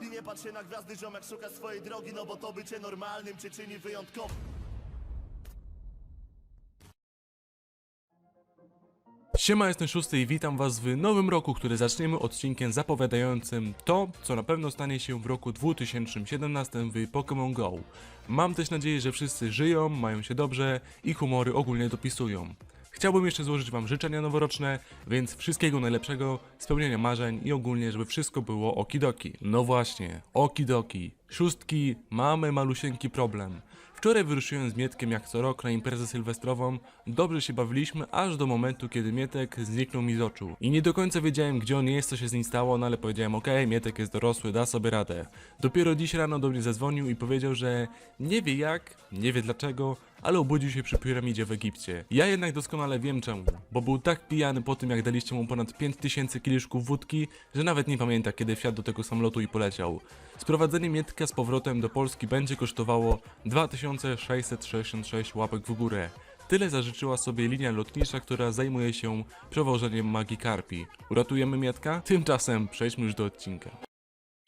I nie patrz się na gwiazdy, ziomek szuka swojej drogi No bo to bycie normalnym czyni wyjątkowym Siema, jestem Szósty i witam was w nowym roku, który zaczniemy odcinkiem zapowiadającym to, co na pewno stanie się w roku 2017 w Pokémon GO. Mam też nadzieję, że wszyscy żyją, mają się dobrze i humory ogólnie dopisują. Chciałbym jeszcze złożyć wam życzenia noworoczne, więc wszystkiego najlepszego, spełnienia marzeń i ogólnie, żeby wszystko było okidoki. No właśnie, okidoki. Szóstki, mamy malusieńki problem. Wczoraj wyruszyłem z Mietkiem jak co rok na imprezę sylwestrową. Dobrze się bawiliśmy, aż do momentu, kiedy Mietek zniknął mi z oczu. I nie do końca wiedziałem, gdzie on jest, co się z nim stało, no ale powiedziałem, okej, Mietek jest dorosły, da sobie radę. Dopiero dziś rano do mnie zadzwonił i powiedział, że nie wie jak, nie wie dlaczego, ale obudził się przy piramidzie w Egipcie. Ja jednak doskonale wiem czemu, bo był tak pijany po tym, jak daliście mu ponad 5000 kieliszków wódki, że nawet nie pamięta, kiedy wsiadł do tego samolotu i poleciał. Sprowadzenie Mietka z powrotem do Polski będzie kosztowało 2666 łapek w górę. Tyle zażyczyła sobie linia lotnicza, która zajmuje się przewożeniem Magikarpi. Uratujemy Mietka? Tymczasem przejdźmy już do odcinka.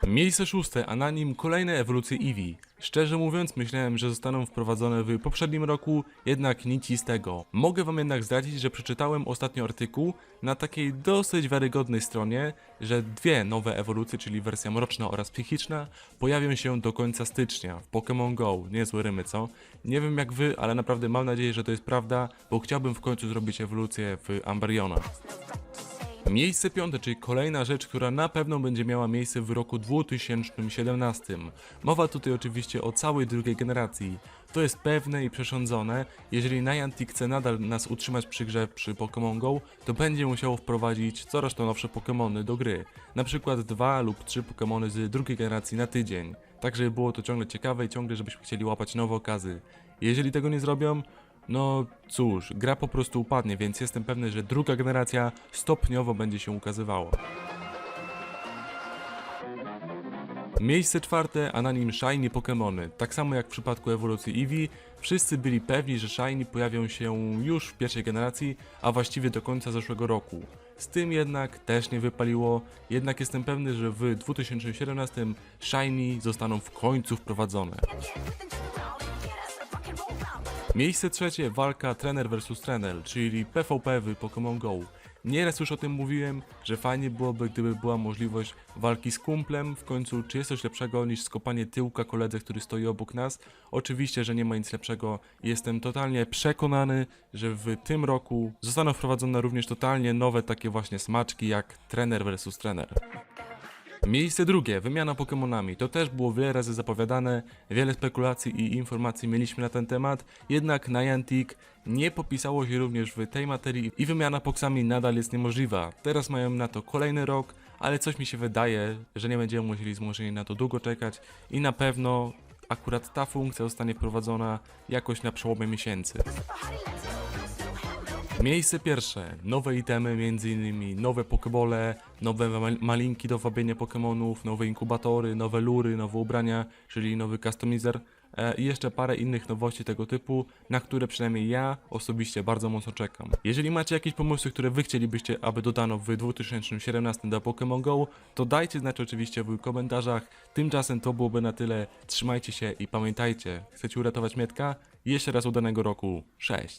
Miejsce szóste, a na nim kolejne ewolucje Eevee. Szczerze mówiąc, myślałem, że zostaną wprowadzone w poprzednim roku, jednak nic z tego. Mogę wam jednak zdradzić, że przeczytałem ostatnio artykuł na takiej dosyć wiarygodnej stronie, że dwie nowe ewolucje, czyli wersja mroczna oraz psychiczna, pojawią się do końca stycznia w Pokémon GO. Niezłe rymy, co? Nie wiem jak wy, ale naprawdę mam nadzieję, że to jest prawda, bo chciałbym w końcu zrobić ewolucję w Amberiona. Miejsce piąte, czyli kolejna rzecz, która na pewno będzie miała miejsce w roku 2017. Mowa tutaj oczywiście o całej drugiej generacji. To jest pewne i przesądzone, jeżeli Niantic chce nadal nas utrzymać przy grze przy Pokémon GO, to będzie musiało wprowadzić coraz to nowsze Pokémony do gry. Na przykład dwa lub trzy Pokémony z drugiej generacji na tydzień. Tak, żeby było to ciągle ciekawe i ciągle, żebyśmy chcieli łapać nowe okazy. Jeżeli tego nie zrobią, no cóż, gra po prostu upadnie, więc jestem pewny, że druga generacja stopniowo będzie się ukazywała. Miejsce czwarte, a na nim Shiny Pokémony. Tak samo jak w przypadku ewolucji Eevee, wszyscy byli pewni, że Shiny pojawią się już w pierwszej generacji, a właściwie do końca zeszłego roku. Z tym jednak też nie wypaliło, jednak jestem pewny, że w 2017 Shiny zostaną w końcu wprowadzone. Miejsce trzecie, walka trener vs trener, czyli PvP w Pokémon GO. Nieraz już o tym mówiłem, że fajnie byłoby, gdyby była możliwość walki z kumplem. W końcu, czy jest coś lepszego niż skopanie tyłka koledze, który stoi obok nas? Oczywiście, że nie ma nic lepszego. Jestem totalnie przekonany, że w tym roku zostaną wprowadzone również totalnie nowe takie właśnie smaczki jak trener vs trener. Miejsce drugie, wymiana Pokémonami. To też było wiele razy zapowiadane, wiele spekulacji i informacji mieliśmy na ten temat, jednak Niantic nie popisało się również w tej materii i wymiana Poksami nadal jest niemożliwa. Teraz mają na to kolejny rok, ale coś mi się wydaje, że nie będziemy musieli zmuszeni na to długo czekać i na pewno akurat ta funkcja zostanie wprowadzona jakoś na przełomie miesięcy. Miejsce pierwsze. Nowe itemy, m.in. nowe pokebole, nowe ma- malinki do wabienia Pokémonów, nowe inkubatory, nowe lury, nowe ubrania, czyli nowy customizer e, i jeszcze parę innych nowości tego typu, na które przynajmniej ja osobiście bardzo mocno czekam. Jeżeli macie jakieś pomysły, które wy chcielibyście, aby dodano w 2017 do Pokémon GO, to dajcie znać oczywiście w komentarzach. Tymczasem to byłoby na tyle. Trzymajcie się i pamiętajcie, chcecie uratować Mietka? Jeszcze raz udanego roku. Cześć!